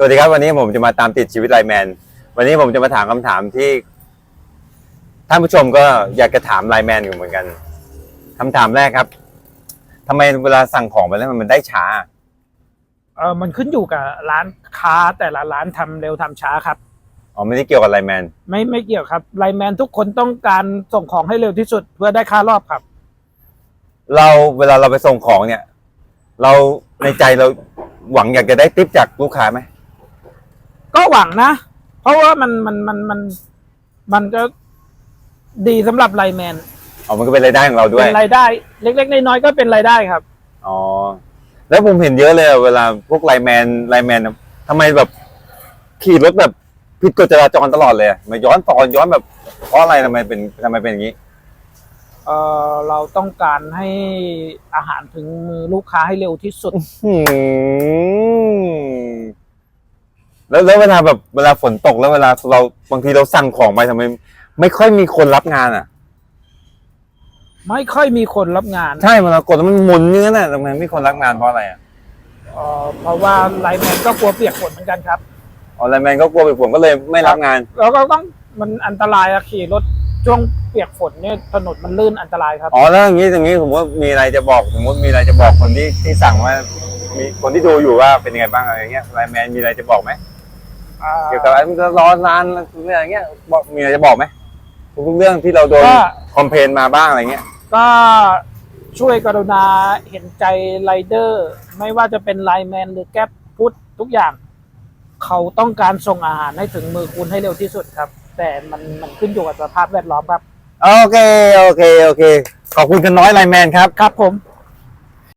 สวัสดีครับวันนี้ผมจะมาตามติดชีวิตไลน์แมน วันนี้ผมจะมาถามคำถามที่ท่านผู้ชมก็อยากจะถามไลน์แมนอยู่เหมือนกันคำถามแรกครับทำไมเวลาสั่งของไปแล้วมันได้ช้าเออมันขึ้นอยู่กับร้านค้าแต่ละร้านทำเร็วทำช้าครับอ๋อไม่ได้เกี่ยวกับไลน์แมนไม่ไม่เกี่ยวครับไลน์แมนทุกคนต้องการส่งของให้เร็วที่สุดเพื่อได้ค่ารอบครับ เราเวลาเราไปส่งของเนี่ย เราในใจเราหวังอยากจะได้ทิปจากลูกค้าไหม ก็หวังนะ เพราะว่ามันมันมันมันมันก็ดีสำหรับไลน์แมน อ๋อมันก็เป็นรายได้ของเราด้วยเป็นรายได้ เล็กๆน้อยๆก็เป็นรายได้ครับ อ๋อ แล้วผมเห็นเยอะเลยอะเวลาพวกไลน์แมนไลน์แมนอะทำไมแบบขี่รถแบบผิดกฎจราจรตลอดเลยอะมาย้อนตอนย้อนแบบเพราะอะไรทำไมเป็นทำไมเป็นอย่างนี้ เออเราต้องการให้อาหารถึงมือลูกค้าให้เร็วที่สุดหืม แล้วแล้วเวลาแบบเวลาฝนตกแล้วเวลาเราบางทีเราสั่งของไปทำไม ไม่ค่อยมีคนรับงานอะ ไม่ค่อยมีคนรับงานใช่เวลากดแล้วมันหมุนอย่างนั้นน่ะทำไมไม่มีคนรับงานเพราะอะไรอะเอ่อเพราะว่าไลน์แมนก็กลัวเปียกฝนเหมือนกันครับอ๋อไลน์แมนก็กลัวไปฝนก็เลยไม่รับงาน แล้วก็ต้องมันอันตรายอะขี่รถช่วงเปียกฝนเนี่ยถนนมันลื่นอันตรายครับ อ๋อแล้วอย่างนี้อย่างนี้ผมว่ามีอะไรจะบอกสมมติมีอะไรจะบอกคนที่ที่สั่งว่ามีคนที่ดูอยู่ว่าเป็นยังไงบ้างอะไรเงี้ยไลน์แมนมีอะไรจะบอกไหม เกี่ยวกับอะไรมันจะร้อนนานอะไรเงี้ยบอกมีอะไรจะบอกไหมทุกๆเรื่องที่เราโดนก็ คอมเพลนมาบ้างอะไรเงี้ย ก็ช่วยกรุณาเห็นใจไรเดอร์ ไม่ว่าจะเป็นไลน์แมนหรือแก๊ปพุททุกอย่าง เขาต้องการส่งอาหารให้ถึงมือคุณให้เร็วที่สุดครับ แต่มันมันขึ้นอยู่กับสภาพแวดล้อมครับ โอเค โอเค โอเค ขอบคุณกันน้อยไลน์แมนครับ ครับผม